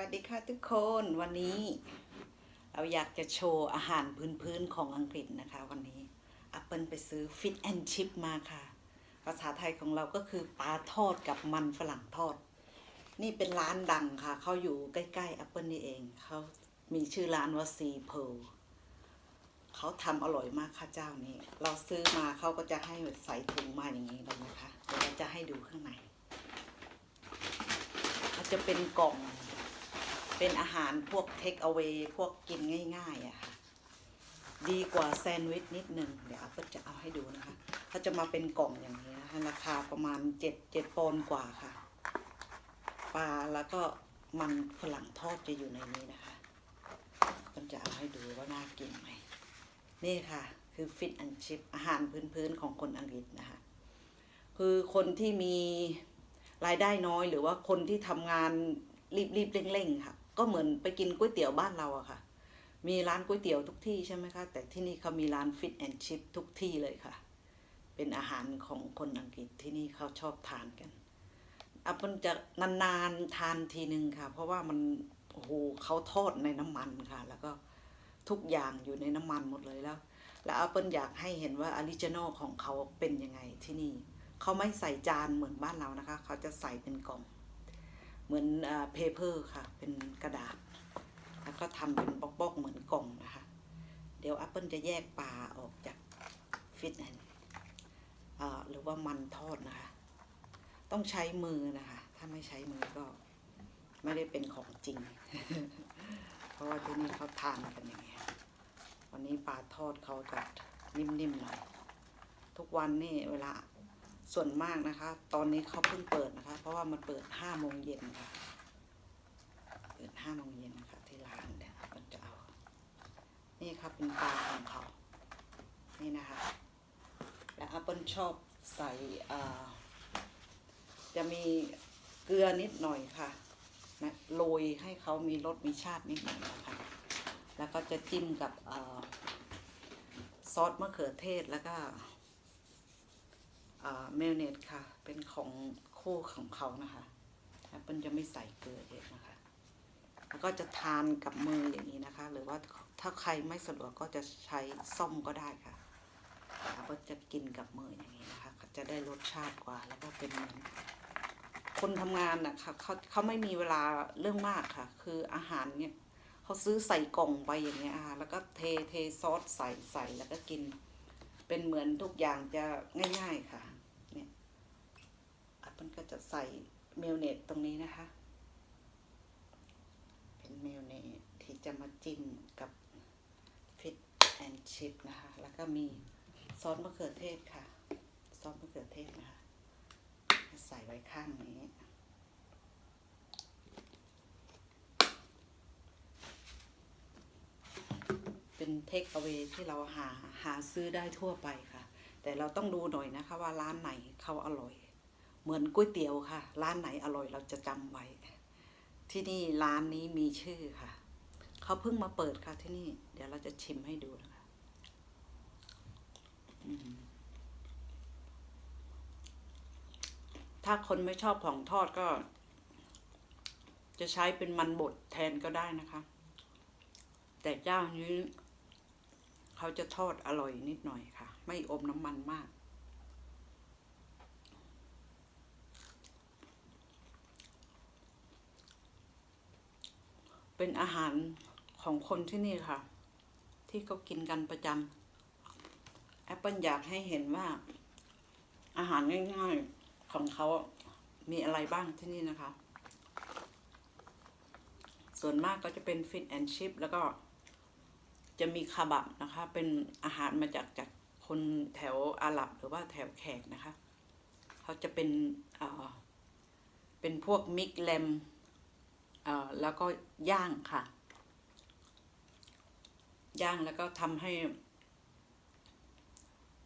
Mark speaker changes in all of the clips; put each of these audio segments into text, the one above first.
Speaker 1: วัสดีค่ะทุกคนวันนี้เราอยากจะโชว์อาหารพื้นๆของอังกฤษนะคะ วันนี้อัปเปิลไปซื้อฟิตแอนชิพมาค่ะ ภาษาไทยของเราก็คือปลาทอดกับมันฝรั่งทอด นี่เป็นร้านดังค่ะ เขาอยู่ใกล้ๆอัปเปิลนี่เอง เขามีชื่อร้านว่าซีเพลเขาทำอร่อยมากค่ะเจ้านี้ เราซื้อมาเขาก็จะให้ใส่ถุงมาอย่างนี้เลยนะคะเดี๋ยวเราจะให้ดูข้างในมันจะเป็นกล่อง เป็นอาหารพวกเทคเอา a y พวกกินง่ายๆอะค่ะดีกว่าแซนด์วิชนิดนึงเดี๋ยวอัปเปิลจะเอาให้ดูนะคะเขาจะมาเป็นกล่องอย่างนี้นะคะราคาประมาณเจ็ดเจ็ดปอนด์กว่าค่ะปลาแล้วก็มันฝรั่งทอดจะอยู่ในนี้นะคะมันจะเอาให้ดูว่าน่ากินไหมนี่ค่ะ คือฟิตอันชิพอาหารพื้นๆของคนอังกฤษนะคะ คือคนที่มีรายได้น้อยหรือว่าคนที่ทำงานรีบๆเร่งๆค่ะ ก็เหมือนไปกินก๋วยเตี๋ยวบ้านเราอะค่ะ มีร้านก๋วยเตี๋ยวทุกที่ใช่ไหมคะ แต่ที่นี่เขามีร้านฟิตแอนด์ชิพทุกที่เลยค่ะ เป็นอาหารของคนอังกฤษที่นี่เขาชอบทานกันอัปเปิลจะนานๆทานทีหนึ่งค่ะ เพราะว่ามันโอ้โหเขาทอดในน้ำมันค่ะ แล้วก็ทุกอย่างอยู่ในน้ำมันหมดเลยแล้ว แล้วอัปเปิลอยากให้เห็นว่าออริจินอลของเขาเป็นยังไงที่นี่ เขาไม่ใส่จานเหมือนบ้านเรานะคะ เขาจะใส่เป็นกล่อง เหมือนเพเปอร์ค่ะ เป็นกระดาษ แล้วก็ทำเป็นบล็อกๆเหมือนกล่องนะคะ เดี๋ยว Apple จะแยกปลาออกจากฟิตแอนหรือว่ามันทอดนะคะ ต้องใช้มือนะคะ ถ้าไม่ใช้มือก็ไม่ได้เป็นของจริง เพราะว่าที่นี่เขาทานกันอย่างเงี้ยวันนี้ปลาทอดเขาจะนิ่มๆหน่อย ทุกวันนี่เวลา ส่วนมากนะคะ ตอนนี้เขาเพิ่งเปิดนะคะ เพราะว่ามันเปิดห้าโมงเย็นค่ะ เปิดห้าโมงเย็นค่ะที่ร้านเนี่ยวมันจะเอา นี่ครับเป็นปลาของเขา นี่นะคะ และอัปเปิลชอบใส่จะมีเกลือนิดหน่อยค่ะนะโรยให้เขามีรสมีชาตินิดหน่อยนะคะ แล้วก็จะจิ้มกับอซอสมะเขือเทศแล้วก็ เมลเนตค่ะ เป็นของคู่ของเขานะคะแอปเปิลจะไม่ใส่เกลือเยอะนะคะ แล้วก็จะทานกับมืออย่างนี้นะคะ หรือว่าถ้าใครไม่สะดวกก็จะใช้ซ่อมก็ได้ค่ะแล้วก็จะกินกับมืออย่างนี้นะคะ จะได้รสชาติกว่า แล้วก็เป็นคนทำงานนะคะเขาเขาไม่มีเวลาเรื่องมากค่ะ คืออาหารเนี่ยเขาซื้อใส่กล่องไปอย่างเงี้ยค่ะแล้วก็เทเทซอสใส่ใส่แล้วก็กิน เป็นเหมือนทุกอย่างจะง่าย ๆค่ะ อัปเปิลก็จะใส่เมลเนตตรงนี้นะคะ เป็นเมลเนตที่จะมาจิ้มกับฟิตแอนชิพนะคะ แล้วก็มีซอสมะเขือเทศค่ะ ซอสมะเขือเทศนะคะ ใส่ไว้ข้างนี้เป็นเทคเอา a y ที่เราหาหาซื้อได้ทั่วไปค่ะ แต่เราต้องดูหน่อยนะคะว่าร้านไหนเขาอร่อย เหมือนก๋วยเตี๋ยวค่ะ ร้านไหนอร่อยเราจะจำไว้ ที่นี่ร้านนี้มีชื่อค่ะ เขาเพิ่งมาเปิดค่ะที่นี่ เดี๋ยวเราจะชิมให้ดูนะคะถ้าคนไม่ชอบของทอดก็ จะใช้เป็นมันบดแทนก็ได้นะคะ แต่เจ้านี้ เขาจะทอดอร่อยนิดหน่อยค่ะ ไม่อมน้ำมันมาก เป็นอาหารของคนที่นี่ค่ะ ที่เขากินกันประจำแอปเปิลอยากให้เห็นว่า อาหารง่ายๆของเขามีอะไรบ้างที่นี่นะคะ ส่วนมากก็จะเป็นฟิตแอนชิพแล้วก็จะมีคาบับนะคะ เป็นอาหารมาจากจากคนแถวอาหรับหรือว่าแถวแขกนะคะ เขาจะเป็นเอ่อเป็นพวกมิกแลม แล้วก็ย่างค่ะ ย่างแล้วก็ทำให้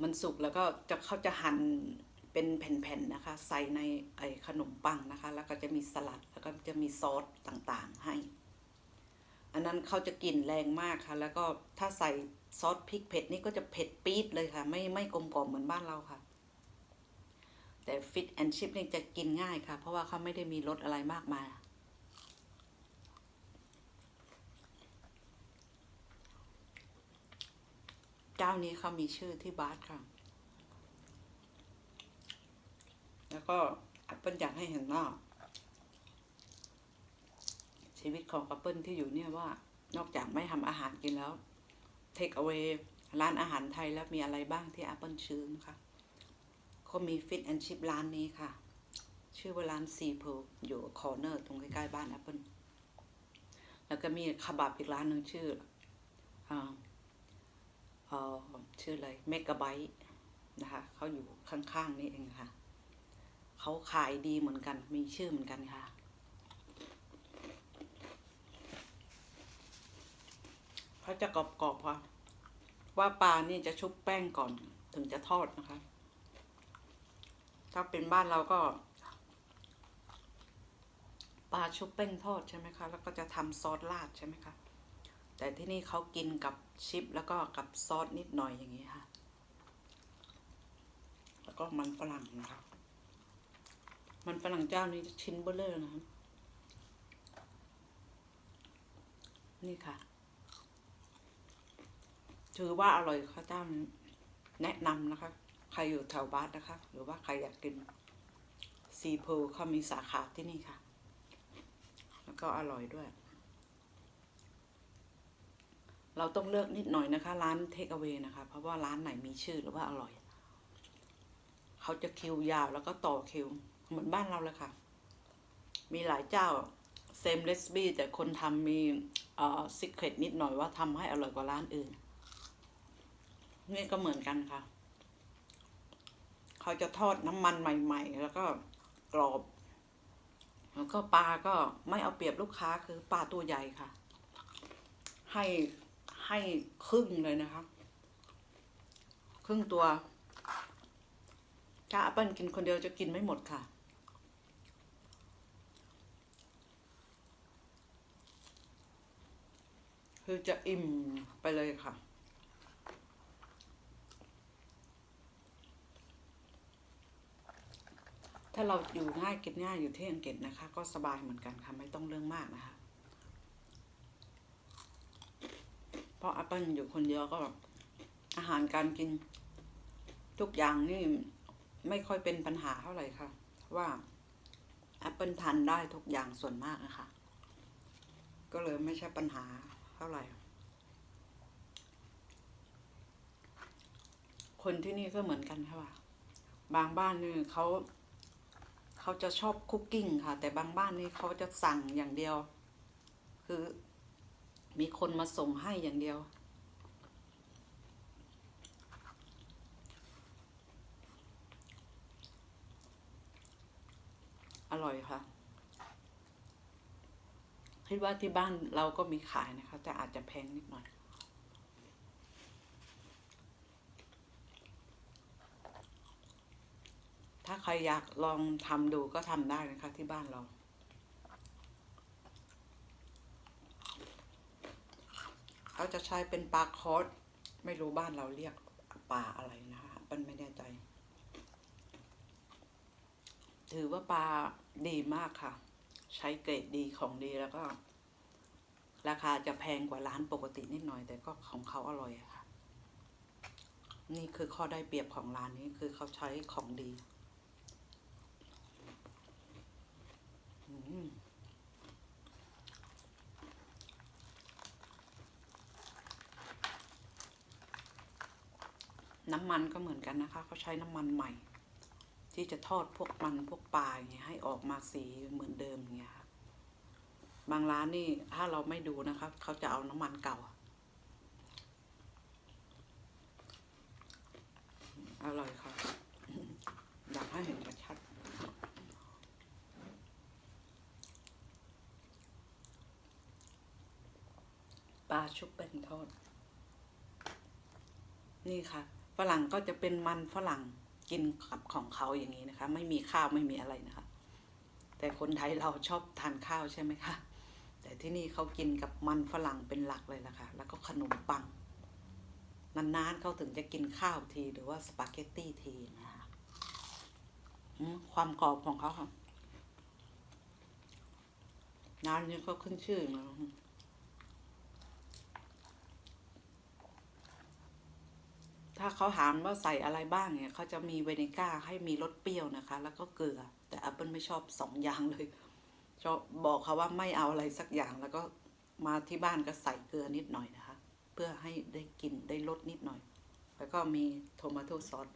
Speaker 1: มันสุกแล้วก็จะเขาจะหั่นเป็นแผ่นๆนะคะ ใส่ในไอ้ขนมปังนะคะ แล้วก็จะมีสลัดแล้วก็จะมีซอสต่างๆให้ อันนั้นเขาจะกลิ่นแรงมากค่ะ แล้วก็ถ้าใส่ซอสพริกเผ็ดนี่ก็จะเผ็ดปี๊ดเลยค่ะ ไม่ไม่กลมกล่อมเหมือนบ้านเราค่ะ แต่ฟิตแอนชิพนี่จะกินง่ายค่ะ เพราะว่าเขาไม่ได้มีรสอะไรมากมาย เจ้านี้เขามีชื่อที่บาสค่ะ แล้วก็แอปเปิลอยากให้เห็นว่าชีวิตของแอปเปิลที่อยู่เนี่ยว่า นอกจากไม่ทำอาหารกินแล้วเทคเอา a y ร้านอาหารไทยแล้วมีอะไรบ้างที่แอปเปิลชื่นะคะเขามีฟิตแอนชิพร้านนี้ค่ะ ชื่อว่าร้านซีเพลอยู่คอร์เนอร์ตรงใกล้ๆบ้านแอปเปิลแล้วก็มีคาบับอีกร้านหนึ่งชื่ออ่า ชื่ออะไรเมกะไบต์นะคะเขาอยู่ข้างๆนี่เองค่ะเขาขายดีเหมือนกัน มีชื่อเหมือนกันค่ะ เขาจะกรอบๆค่ะว่าปลานี่จะชุบแป้งก่อนถึงจะทอดนะคะ ถ้าเป็นบ้านเราก็ปลาชุบแป้งทอดใช่ไหมคะ แล้วก็จะทำซอสราดใช่ไหมคะ แต่ที่นี่เขากินกับชิปแล้วก็กับซอสนิดหน่อยอย่างนี้ค่ะ แล้วก็มันฝรั่งนะคะมันฝรั่งเจ้านี้ชิ้นเบลเลอร์นะครับนี่ค่ะ ถือว่าอร่อยค่ะเจ้านี้แนะนำนะคะ ใครอยู่แถวบ้านนะคะ หรือว่าใครอยากกินซีโพเขามีสาขาที่นี่ค่ะ แล้วก็อร่อยด้วย เราต้องเลือกนิดหน่อยนะคะ ร้านเทคเอา a y นะคะ เพราะว่าร้านไหนมีชื่อหรือว่าอร่อย เขาจะคิวยาวแล้วก็ต่อคิว เหมือนบ้านเราเลยค่ะ มีหลายเจ้าเซมเลสบี้แต่คนทำมีเอ่อซิกเ e ตนิดหน่อยว่าทำให้อร่อยกว่าร้านอื่น นี่ก็เหมือนกันค่ะ เขาจะทอดน้ำมันใหม่ ๆ แล้วก็กรอบแล้วก็ปลาก็ไม่เอาเปรียบลูกค้าคือปลาตัวใหญ่ค่ะ ให้ ให้ครึ่งเลยนะคะครึ่งตัว ถ้าแอปเปิลกินคนเดียวจะกินไม่หมดค่ะ คือจะอิ่มไปเลยค่ะถ้าเราอยู่ง่ายกินง่ายอยู่ที่อังกฤษนะคะ ก็สบายเหมือนกันค่ะ ไม่ต้องเรื่องมากนะคะ เพราะแอปเปิลอยู่คนเดียวก็แบบอาหารการกิน ทุกอย่างนี่ไม่ค่อยเป็นปัญหาเท่าไหร่ค่ะ ว่าแอปเปิลทานได้ทุกอย่างส่วนมากนะคะ ก็เลยไม่ใช่ปัญหาเท่าไหร่ คนที่นี่ก็เหมือนกันค่ะบางบ้านนี่เขาเขาจะชอบคุกกิ้งค่ะ แต่บางบ้านนี่เขาจะสั่งอย่างเดียว คือ มีคนมาส่งให้อย่างเดียว อร่อยค่ะ คิดว่าที่บ้านเราก็มีขายนะคะ แต่อาจจะแพงนิดหน่อยถ้าใครอยากลองทำดูก็ทำได้นะคะที่บ้านเรา เขาจะใช้เป็นปลาคอสไม่รู้บ้านเราเรียกปลาอะไรนะคะมันไม่แน่ใจ ถือว่าปลาดีมากค่ะ ใช้เกรดดีของดีแล้วก็ ราคาจะแพงกว่าร้านปกตินิดหน่อย แต่ก็ของเขาอร่อยค่ะ นี่คือข้อได้เปรียบของร้านนี้คือเขาใช้ของดี อืม น้ำมันก็เหมือนกันนะคะเขาใช้น้ำมันใหม่ ที่จะทอดพวกมันพวกปลาอย่างเงี้ยให้ออกมาสีเหมือนเดิมอย่างเงี้ยค่ะบางร้านนี่ถ้าเราไม่ดูนะคะเขาจะเอาน้ำมันเก่า อร่อยค่ะอยากให้เห็นชัดปลาชุบเป็นทอด นี่ค่ะ ฝรั่งก็จะเป็นมันฝรั่งกินกับของเขาอย่างนี้นะคะ ไม่มีข้าวไม่มีอะไรนะคะ แต่คนไทยเราชอบทานข้าวใช่ไหมคะแต่ที่นี่เขากินกับมันฝรั่งเป็นหลักเลยล่ะค่ะ แล้วก็ขนมปังนานๆเขาถึงจะกินข้าวทีหรือว่าสปาเกตตี้ทีนะคะความกรอบของเขาค่ะร้านนี้ก็ขึ้นชื่อนะ อาเขาถามว่าใส่อะไรบ้างเนี่ยเขาจะมีเวเนก้าให้มีรสเปรี้ยวนะคะ แล้วก็เกลือ แต่แอปเปิลไม่ชอบสองอย่างเลยชอบบอกเขาว่าไม่เอาอะไรสักอย่างแล้วก็มาที่บ้านก็ใส่เกลือนิดหน่อยนะคะ เพื่อให้ได้กลิ่นได้รสนิดหน่อย แล้วก็มีโทมาโตซอส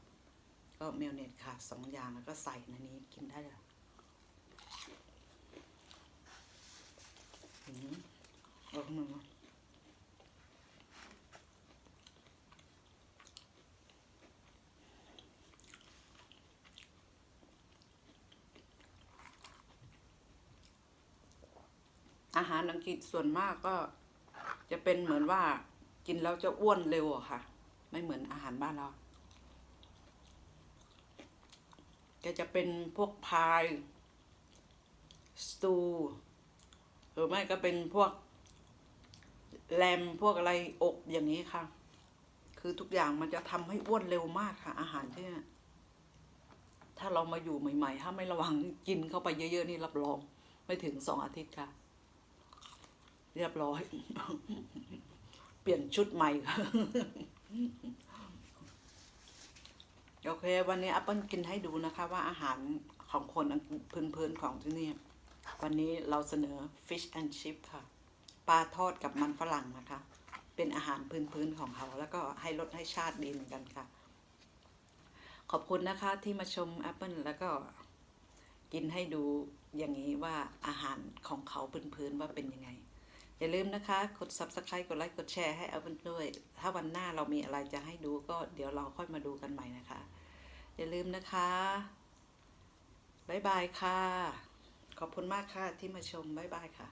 Speaker 1: ก็เมลเนตค่ะสองอย่างแล้วก็ใส่ในนี้กินได้เลยอืมอาขึ้นมา อาหารอังกฤษส่วนมากก็จะเป็นเหมือนว่ากินแล้วจะอ้วนเร็วอะค่ะ ไม่เหมือนอาหารบ้านเราก็จะเป็นพวกพายสตูหรือไม่ก็เป็นพวกแลมพวกอะไรอบอย่างนี้ค่ะ คือทุกอย่างมันจะทำให้อ้วนเร็วมากค่ะ อาหารที่นี่ถ้าเรามาอยู่ใหม่ ๆ ถ้าไม่ระวังกินเข้าไปเยอะ ๆ นี่รับรอง ไม่ถึงสองอาทิตย์ค่ะ เรียบร้อย เปลี่ยนชุดใหม่ค่ะโอเค วันนี้ Apple กินให้ดูนะคะ ว่าอาหารของคนพื้นๆของที่นี่ วันนี้เราเสนอ fish and chip ค่ะ ปลาทอดกับมันฝรั่งนะคะ เป็นอาหารพื้นๆของเขา แล้วก็ให้รสให้ชาติดีเหมือนกันค่ะ ขอบคุณนะคะที่มาชม Apple แล้วก็กินให้ดูอย่างนี้ว่าอาหารของเขาพื้นๆว่าเป็นยังไง อย่าลืมนะคะ กด subscribe กดไลค์กดแชร์ให้เอาเป็นด้วย ถ้าวันหน้าเรามีอะไรจะให้ดูก็เดี๋ยวเราค่อยมาดูกันใหม่นะคะ อย่าลืมนะคะบ๊ายบายค่ะ ขอบคุณมากค่ะที่มาชมบ๊ายบายค่ะ